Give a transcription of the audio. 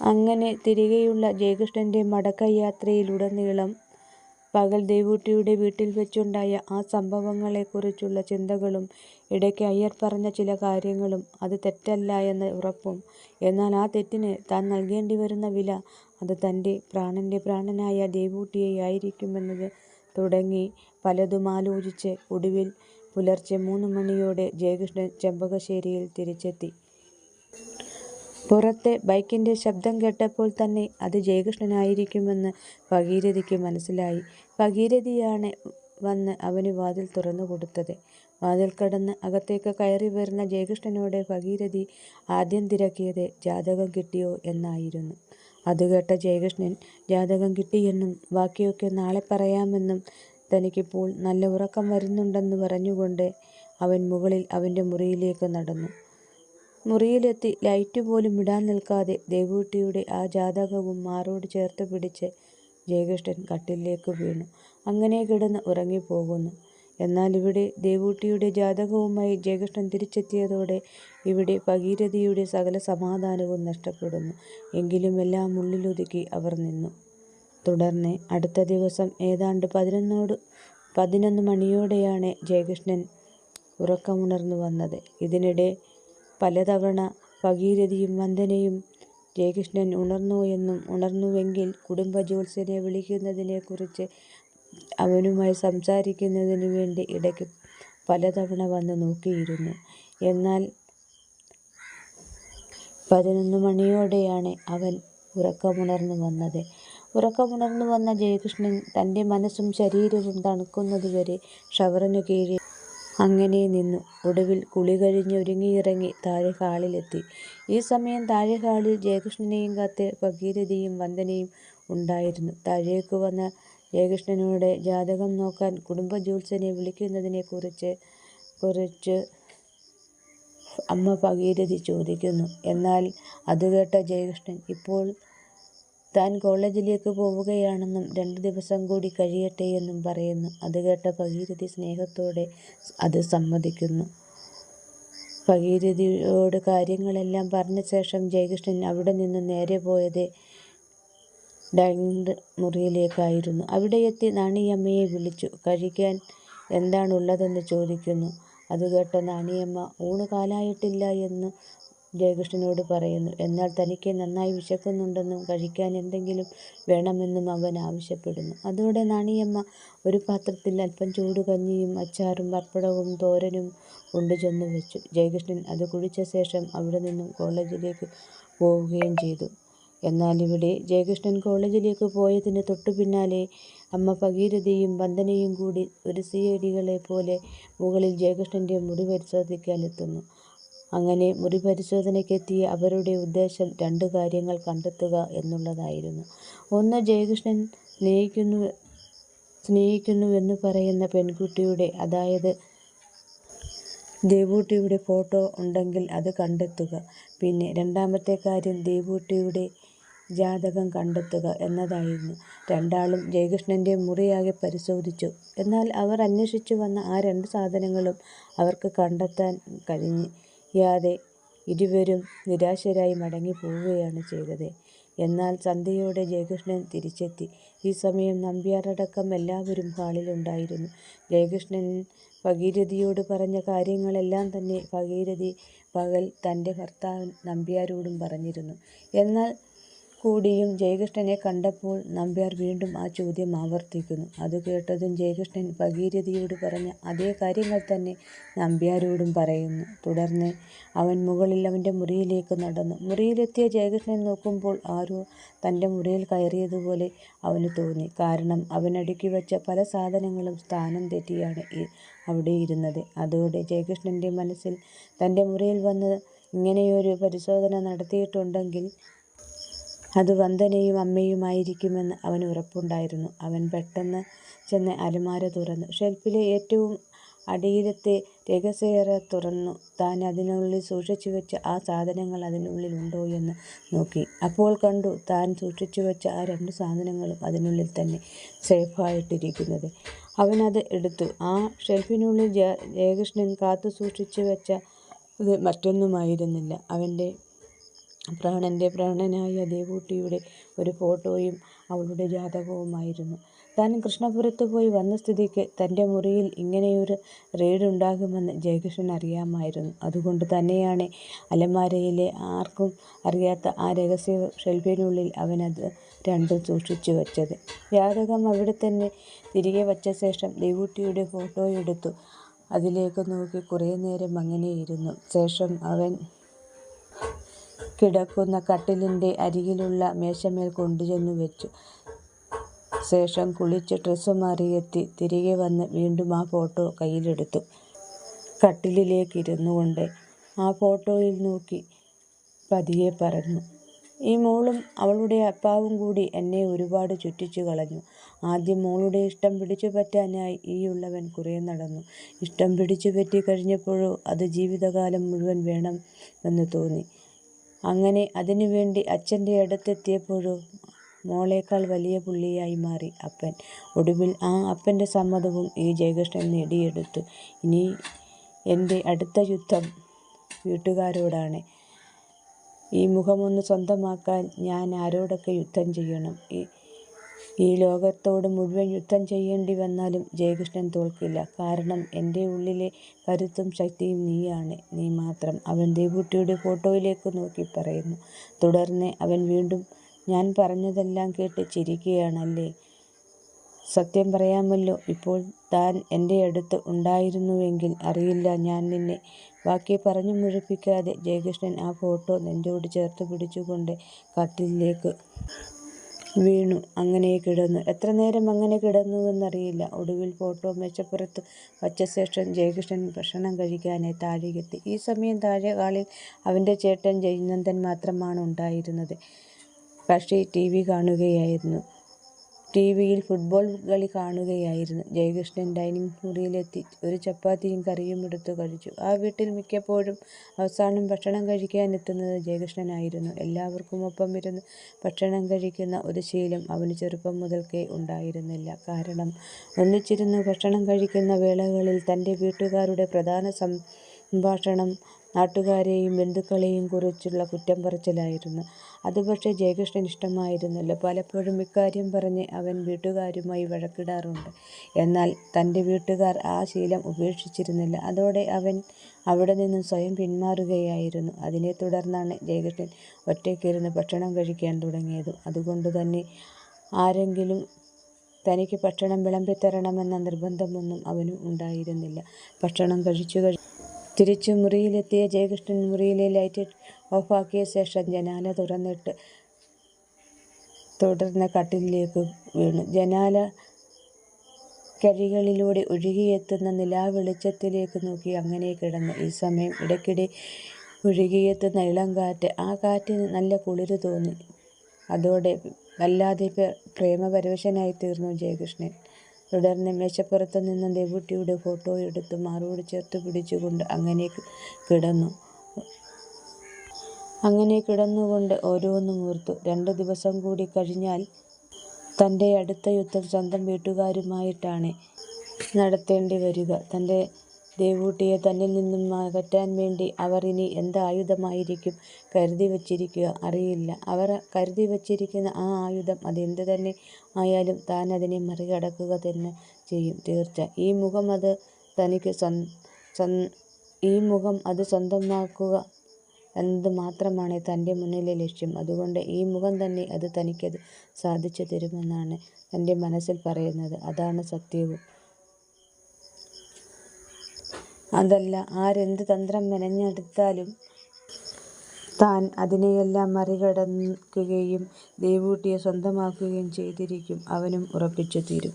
അങ്ങനെ തിരികെയുള്ള ജയകൃഷ്ണന്റെ മടക്കയാത്രയിലുടനീളം പകൽ ദേവൂട്ടിയുടെ വീട്ടിൽ വെച്ചുണ്ടായ ആ സംഭവങ്ങളെക്കുറിച്ചുള്ള ചിന്തകളും, ഇടയ്ക്ക് അയ്യർ പറഞ്ഞ ചില കാര്യങ്ങളും അത് തെറ്റല്ല എന്ന ഉറപ്പും, എന്നാൽ ആ തെറ്റിന് താൻ നൽകേണ്ടി വരുന്ന വില അത് തന്റെ പ്രാണന്റെ പ്രാണനായ ദേവൂട്ടിയെയായിരിക്കുമെന്നത് തുടങ്ങി പലതും ആലോചിച്ച് ഒടുവിൽ പുലർച്ചെ മൂന്ന് മണിയോടെ ജയകൃഷ്ണൻ ചെമ്പകശ്ശേരിയിൽ തിരിച്ചെത്തി. പുറത്തെ ബൈക്കിന്റെ ശബ്ദം കേട്ടപ്പോൾ തന്നെ അത് ജയകൃഷ്ണനായിരിക്കുമെന്ന് ഭഗീരഥിക്ക് മനസ്സിലായി. ഭഗീരഥിയാണ് വന്ന് അവന് വാതിൽ തുറന്നു കൊടുത്തത് വാതിൽ കടന്ന് അകത്തേക്ക് കയറി വരുന്ന ജയകൃഷ്ണനോട് ഭഗീരഥി ആദ്യം തിരക്കിയത് ജാതകം കിട്ടിയോ എന്നായിരുന്നു. അത് കേട്ട ജയകൃഷ്ണൻ ജാതകം കിട്ടിയെന്നും ബാക്കിയൊക്കെ നാളെ പറയാമെന്നും തനിക്കിപ്പോൾ നല്ല ഉറക്കം വരുന്നുണ്ടെന്ന് പറഞ്ഞുകൊണ്ട് അവൻ മുകളിൽ അവന്റെ മുറിയിലേക്ക് നടന്നു. മുറിയിലെത്തി ലൈറ്റ് പോലും ഇടാൻ നിൽക്കാതെ ദേവൂട്ടിയുടെ ആ ജാതകവും മാറോട് ചേർത്ത് പിടിച്ച് ജയകൃഷ്ണൻ കട്ടിലേക്ക് വീണു. അങ്ങനെ കിടന്ന് ഉറങ്ങിപ്പോകുന്നു. എന്നാൽ ഇവിടെ ദേവൂട്ടിയുടെ ജാതകവുമായി ജയകൃഷ്ണൻ തിരിച്ചെത്തിയതോടെ ഇവിടെ ഭഗീരഥിയുടെ സകല സമാധാനവും നഷ്ടപ്പെടുന്നു. എങ്കിലും എല്ലാം ഉള്ളിലൊതുക്കി അവർ നിന്നു. തുടർന്ന് അടുത്ത ദിവസം ഏതാണ്ട് പതിനൊന്നോട് പതിനൊന്ന് മണിയോടെയാണ് ജയകൃഷ്ണൻ ഉറക്കമുണർന്നു വന്നത്. ഇതിനിടെ പലതവണ ഭഗീരഥിയും വന്ദനയും ജയകൃഷ്ണൻ ഉണർന്നു ഉണർന്നോയെന്നും ഉണർന്നുവെങ്കിൽ കുടുംബ ജ്യോത്സ്യനെ വിളിക്കുന്നതിനെക്കുറിച്ച് അവനുമായി സംസാരിക്കുന്നതിനുവേണ്ടി ഇടയ്ക്ക് പലതവണ വന്ന് നോക്കിയിരുന്നു. എന്നാൽ പതിനൊന്നു മണിയോടെയാണ് അവൻ ഉറക്കമുണർന്നു വന്നത്. ഉറക്കമുണർന്നു വന്ന ജയകൃഷ്ണൻ തന്റെ മനസ്സും ശരീരവും തണുക്കുന്നതുവരെ ഷവറിനു കീഴിൽ അങ്ങനെ നിന്നു. ഒടുവിൽ കുളി കഴിഞ്ഞ് ഒരുങ്ങിയിറങ്ങി താഴെ ഹാളിലെത്തി. ഈ സമയം താഴെ ഹാളിൽ ജയകൃഷ്ണനെയും കാത്ത് ഭഗീരഥിയും വന്ദനയും ഉണ്ടായിരുന്നു. താഴേക്ക് വന്ന ജയകൃഷ്ണനോട് ജാതകം നോക്കാൻ കുടുംബ ജ്യോത്സനെ വിളിക്കുന്നതിനെക്കുറിച്ച് അമ്മ ഭഗീരഥി ചോദിക്കുന്നു. എന്നാൽ അത് കേട്ട ജയകൃഷ്ണൻ ഇപ്പോൾ താൻ കോളേജിലേക്ക് പോവുകയാണെന്നും രണ്ട് ദിവസം കൂടി കഴിയട്ടെ എന്നും പറയുന്നു. അത് കേട്ട ഭഗീരഥി സ്നേഹത്തോടെ അത് സമ്മതിക്കുന്നു. ഭഗീരഥിയോട് കാര്യങ്ങളെല്ലാം പറഞ്ഞ ശേഷം ജയകൃഷ്ണൻ അവിടെ നിന്ന് നേരെ പോയത് ഡൈനിങ് മുറിയിലേക്കായിരുന്നു. അവിടെ എത്തി നാണിയമ്മയെ വിളിച്ചു. കഴിക്കാൻ എന്താണുള്ളതെന്ന് ചോദിക്കുന്നു. അത് കേട്ട നാണിയമ്മ ഊണ് കാലായിട്ടില്ല എന്നു ജയകൃഷ്ണനോട് പറയുന്നു. എന്നാൽ തനിക്ക് നന്നായി വിശക്കുന്നുണ്ടെന്നും കഴിക്കാൻ എന്തെങ്കിലും വേണമെന്നും അവൻ ആവശ്യപ്പെടുന്നു. അതോടെ നാണിയമ്മ ഒരു പാത്രത്തിൽ അല്പം ചൂടുകഞ്ഞിയും അച്ചാറും പപ്പടവും തോരനും കൊണ്ടുചെന്നു വെച്ചു. ജയകൃഷ്ണൻ അത് കുടിച്ച ശേഷം അവിടെ നിന്നും കോളേജിലേക്ക് പോവുകയും ചെയ്തു. എന്നാൽ ഇവിടെ ജയകൃഷ്ണൻ കോളേജിലേക്ക് പോയതിന് തൊട്ടു പിന്നാലെ അമ്മ ഭഗീരഥിയും വന്ദനയും കൂടി ഒരു സി. ഐ. ഡികളെപ്പോലെ മുകളിൽ ജയകൃഷ്ണന്റെ മുറി പരിശോധിക്കാനെത്തുന്നു. അങ്ങനെ മുറി പരിശോധനയ്ക്കെത്തിയ അവരുടെ ഉദ്ദേശം രണ്ട് കാര്യങ്ങൾ കണ്ടെത്തുക എന്നുള്ളതായിരുന്നു. ഒന്ന് ജയകൃഷ്ണൻ സ്നേഹിക്കുന്നു സ്നേഹിക്കുന്നുവെന്ന് പറയുന്ന പെൺകുട്ടിയുടെ അതായത് ദേവൂട്ടിയുടെ ഫോട്ടോ ഉണ്ടെങ്കിൽ അത് കണ്ടെത്തുക. പിന്നെ രണ്ടാമത്തെ കാര്യം ദേവൂട്ടിയുടെ ജാതകം കണ്ടെത്തുക എന്നതായിരുന്നു. രണ്ടാളും ജയകൃഷ്ണന്റെ മുറിയാകെ പരിശോധിച്ചു. എന്നാൽ അവർ അന്വേഷിച്ചു വന്ന ആ രണ്ട് സാധനങ്ങളും അവർക്ക് കണ്ടെത്താൻ കഴിയാതെ ഇരുവരും നിരാശരായി മടങ്ങി പോവുകയാണ് ചെയ്തത്. എന്നാൽ സന്ധ്യയോടെ ജയകൃഷ്ണൻ തിരിച്ചെത്തി. ഈ സമയം നമ്പ്യാറടക്കം എല്ലാവരും ഹാളിലുണ്ടായിരുന്നു. ജയകൃഷ്ണൻ ഭഗീരഥിയോട് പറഞ്ഞ കാര്യങ്ങളെല്ലാം തന്നെ ഭഗീരഥി പകൽ തന്റെ ഭർത്താവ് നമ്പ്യാരോടും പറഞ്ഞിരുന്നു. എന്നാൽ കൂടിയും ജയകൃഷ്ണനെ കണ്ടപ്പോൾ നമ്പ്യാർ വീണ്ടും ആ ചോദ്യം ആവർത്തിക്കുന്നു. അത് കേട്ടതും ജയകൃഷ്ണൻ ഭഗീരഥിയോട് പറഞ്ഞ അതേ കാര്യങ്ങൾ തന്നെ നമ്പ്യാരോടും പറയുന്നു. തുടർന്ന് അവൻ മുകളിൽ അവന്റെ മുറിയിലേക്ക് നടന്നു. മുറിയിലെത്തിയ ജയകൃഷ്ണൻ നോക്കുമ്പോൾ ആരോ തന്റെ മുറിയിൽ കയറിയതുപോലെ അവന് തോന്നി. കാരണം അവൻ അടുക്കിവെച്ച പല സാധനങ്ങളും സ്ഥാനം തെറ്റിയാണ് അവിടെ ഇരുന്നത് അതോടെ ജയകൃഷ്ണന്റെ മനസ്സിൽ തന്റെ മുറിയിൽ വന്ന് ഇങ്ങനെയൊരു പരിശോധന നടത്തിയിട്ടുണ്ടെങ്കിൽ അത് വന്ദനയും അമ്മയുമായിരിക്കുമെന്ന് അവന് ഉറപ്പുണ്ടായിരുന്നു. അവൻ പെട്ടെന്ന് ചെന്ന് അലമാര തുറന്നു. ഷെൽഫിലെ ഏറ്റവും അടിയിലത്തെ രഹസ്യയറ തുറന്നു താൻ അതിനുള്ളിൽ സൂക്ഷിച്ചുവെച്ച ആ സാധനങ്ങൾ അതിനുള്ളിൽ ഉണ്ടോ എന്ന് നോക്കി. അപ്പോൾ കണ്ടു താൻ സൂക്ഷിച്ചുവെച്ച ആ രണ്ട് സാധനങ്ങളും അതിനുള്ളിൽ തന്നെ സേഫായിട്ടിരിക്കുന്നത്. അവൻ അത് എടുത്തു. ആ ഷെൽഫിനുള്ളിൽ ജയകൃഷ്ണൻ കാത്തുസൂക്ഷിച്ചുവെച്ചത് മറ്റൊന്നുമായിരുന്നില്ല അവന്റെ പ്രാണന്റെ പ്രാണനായ ദേവൂട്ടിയുടെ ഒരു ഫോട്ടോയും അവളുടെ ജാതകവുമായിരുന്നു. താൻ കൃഷ്ണപുരത്ത് പോയി വന്ന സ്ഥിതിക്ക് തന്റെ മുറിയിൽ ഇങ്ങനെയൊരു റെയ്ഡുണ്ടാകുമെന്ന് ജയകൃഷ്ണൻ അറിയാമായിരുന്നു. അതുകൊണ്ട് തന്നെയാണ് അലമാരയിലെ ആർക്കും അറിയാത്ത ആ രഹസ്യ ഷെൽഫിനുള്ളിൽ അവനത് രണ്ടും സൂക്ഷിച്ചു വച്ചത്. ജാതകം അവിടെ തന്നെ തിരികെ വച്ച ശേഷം ദേവൂട്ടിയുടെ ഫോട്ടോ എടുത്തു അതിലേക്ക് നോക്കി കുറേ കുറേനേരം അങ്ങനെയിരുന്നു. ശേഷം അവൻ കിടക്കുന്ന കട്ടിലിന്റെ അരികിലുള്ള മേശമേൽ കൊണ്ടുചെന്നു വെച്ചു ശേഷം കുളിച്ച് ഡ്രസ്സ് മാറിയെത്തി തിരികെ വന്ന് വീണ്ടും ആ ഫോട്ടോ കയ്യിലെടുത്തു. കട്ടിലിലേക്കിരുന്നുകൊണ്ട് ആ ഫോട്ടോയിൽ നോക്കി പതിയെ പറഞ്ഞു "ഈ മോളും അവളുടെ അപ്പാവും കൂടി എന്നെ ഒരുപാട് ചുറ്റിച്ചു കളഞ്ഞു ആദ്യം മോളുടെ ഇഷ്ടം പിടിച്ചു പറ്റാനായി ഈയുള്ളവൻ കുറേ നടന്നു. ഇഷ്ടം പിടിച്ചു പറ്റി കഴിഞ്ഞപ്പോഴോ അത് ജീവിതകാലം മുഴുവൻ വേണം എന്ന് തോന്നി. അങ്ങനെ അതിനുവേണ്ടി അച്ഛന്റെ അടുത്തെത്തിയപ്പോഴോ മോളേക്കാൾ വലിയ പുള്ളിയായി മാറി അപ്പൻ. ഒടുവിൽ ആ അപ്പന്റെ സമ്മതവും ഈ ജയകൃഷ്ണൻ നേടിയെടുത്തു. ഇനി എന്റെ അടുത്ത യുദ്ധം വീട്ടുകാരോടാണ്. ഈ മുഖമൊന്ന് സ്വന്തമാക്കാൻ ഞാൻ ആരോടൊക്കെ യുദ്ധം ചെയ്യണം. ഈ ലോകത്തോട് മുഴുവൻ യുദ്ധം ചെയ്യേണ്ടി വന്നാലും ജയകൃഷ്ണൻ തോൽക്കില്ല. കാരണം എന്റെ ഉള്ളിലെ കരുത്തും ശക്തിയും നീയാണ്. നീ മാത്രം. അവൻ ദേവൂട്ടിയുടെ ഫോട്ടോയിലേക്ക് നോക്കി പറയുന്നു. തുടർന്ന് അവൻ വീണ്ടും ഞാൻ പറഞ്ഞതെല്ലാം കേട്ട് ചിരിക്കുകയാണല്ലേ? സത്യം പറയാമല്ലോ ഇപ്പോൾ താൻ എന്റെ അടുത്ത് ഉണ്ടായിരുന്നുവെങ്കിൽ അറിയില്ല ഞാൻ നിന്നെ ബാക്കി പറഞ്ഞു മുഴുപ്പിക്കാതെ ജയകൃഷ്ണൻ ആ ഫോട്ടോ നെഞ്ചോട് ചേർത്ത് പിടിച്ചുകൊണ്ട് കട്ടിലിലേക്ക് വീണു അങ്ങനെ കിടന്നു. എത്ര നേരം അങ്ങനെ കിടന്നുവെന്നറിയില്ല. ഒടുവിൽ ഫോട്ടോ മെച്ചപ്പുറത്ത് വച്ച ശേഷം ജയകൃഷ്ണൻ ഭക്ഷണം കഴിക്കാനായി താഴേക്കെത്തി. ഈ സമയം താഴെ ഹാളിൽ അവന്റെ ചേട്ടൻ ജയനന്ദൻ മാത്രമാണ് ഉണ്ടായിരുന്നത്. കക്ഷി ടിവി കാണുകയായിരുന്നു. ടിവിയിൽ ഫുട്ബോൾ കളി കാണുകയായിരുന്നു. ജയകൃഷ്ണൻ ഡൈനിങ് മുറിയിലെത്തി ഒരു ചപ്പാത്തിയും കറിയും എടുത്തു കഴിച്ചു. ആ വീട്ടിൽ മിക്കപ്പോഴും അവസാനം ഭക്ഷണം കഴിക്കാനെത്തുന്നത് ജയകൃഷ്ണനായിരുന്നു. എല്ലാവർക്കും ഒപ്പം ഇരുന്ന് ഭക്ഷണം കഴിക്കുന്ന ഒരു ശീലം അവന് ചെറുപ്പം മുതൽക്കേ ഉണ്ടായിരുന്നില്ല. കാരണം ഒന്നിച്ചിരുന്ന് ഭക്ഷണം കഴിക്കുന്ന വേളകളിൽ തന്റെ വീട്ടുകാരുടെ പ്രധാന സംഭാഷണം നാട്ടുകാരെയും ബന്ധുക്കളെയും കുറിച്ചുള്ള കുറ്റം പറച്ചിലായിരുന്നു. അത് പക്ഷേ ഇഷ്ടമായിരുന്നില്ല. പലപ്പോഴും ഇക്കാര്യം പറഞ്ഞ് അവൻ വീട്ടുകാരുമായി വഴക്കിടാറുണ്ട്. എന്നാൽ തന്റെ വീട്ടുകാർ ആ ശീലം ഉപേക്ഷിച്ചിരുന്നില്ല. അതോടെ അവൻ അവിടെ നിന്നും സ്വയം പിന്മാറുകയായിരുന്നു. അതിനെ തുടർന്നാണ് ജയകൃഷ്ണൻ ഒറ്റയ്ക്കിരുന്ന് ഭക്ഷണം കഴിക്കാൻ തുടങ്ങിയത് അതുകൊണ്ട് തന്നെ ആരെങ്കിലും തനിക്ക് ഭക്ഷണം വിളമ്പിത്തരണമെന്ന നിർബന്ധമൊന്നും അവന് ഉണ്ടായിരുന്നില്ല. ഭക്ഷണം കഴിച്ചുകഴിഞ്ഞ് തിരിച്ച് മുറിയിലെത്തിയ ജയകൃഷ്ണൻ മുറിയിലെ ലൈറ്റ് ഓഫാക്കിയ ശേഷം ജനാല തുറന്നിട്ട് തുടർന്ന് കട്ടിലേക്ക് വീണു. ജനാല കഴികളിലൂടെ ഒഴുകിയെത്തുന്ന നിലാവെളിച്ചത്തിലേക്ക് നോക്കി അങ്ങനെ കിടന്നു. ഈ സമയം ഇടയ്ക്കിടെ ഒഴുകിയെത്തുന്ന ഇളം കാറ്റ് ആ കാറ്റിന് നല്ല കുളിര് തോന്നി. അതോടെ വല്ലാതെ പ്രേമപരവശനായി തീർന്നു ജയകൃഷ്ണൻ. തുടർന്ന് മേശപ്പുറത്ത് നിന്ന് ദേവുട്ടിയുടെ ഫോട്ടോ എടുത്ത് മാറോട് ചേർത്ത് പിടിച്ചുകൊണ്ട് അങ്ങനെ കിടന്നു. അങ്ങനെ കിടന്നുകൊണ്ട് ഓരോന്നും മൂർത്തു രണ്ട് ദിവസം കൂടി കഴിഞ്ഞാൽ തന്റെ അടുത്ത യുദ്ധം സ്വന്തം വീട്ടുകാരുമായിട്ടാണ് നടത്തേണ്ടി വരിക തന്റെ ദേവൂട്ടിയെ തന്നിൽ നിന്നും അകറ്റാൻ വേണ്ടി അവർ ഇനി എന്ത് ആയുധമായിരിക്കും കരുതി വച്ചിരിക്കുക അറിയില്ല. അവർ കരുതി വച്ചിരിക്കുന്ന ആ ആയുധം അതെന്ത് തന്നെ ആയാലും താൻ അതിനെ മറികടക്കുക തന്നെ ചെയ്യും തീർച്ച. ഈ മുഖം അത് തനിക്ക് ഈ മുഖം അത് സ്വന്തമാക്കുക എന്നത് മാത്രമാണ് തന്റെ മുന്നിലെ ലക്ഷ്യം. അതുകൊണ്ട് ഈ മുഖം തന്നെ അത് തനിക്കത് സാധിച്ചു തരുമെന്നാണ് തന്റെ മനസ്സിൽ പറയുന്നത്. അതാണ് സത്യവും. അതല്ല ആരെന്ത് തന്ത്രം മെനഞ്ഞെടുത്താലും താൻ അതിനെയെല്ലാം മറികടക്കുകയും ദേവൂട്ടിയെ സ്വന്തമാക്കുകയും ചെയ്തിരിക്കും അവനും ഉറപ്പിച്ചു തീരും.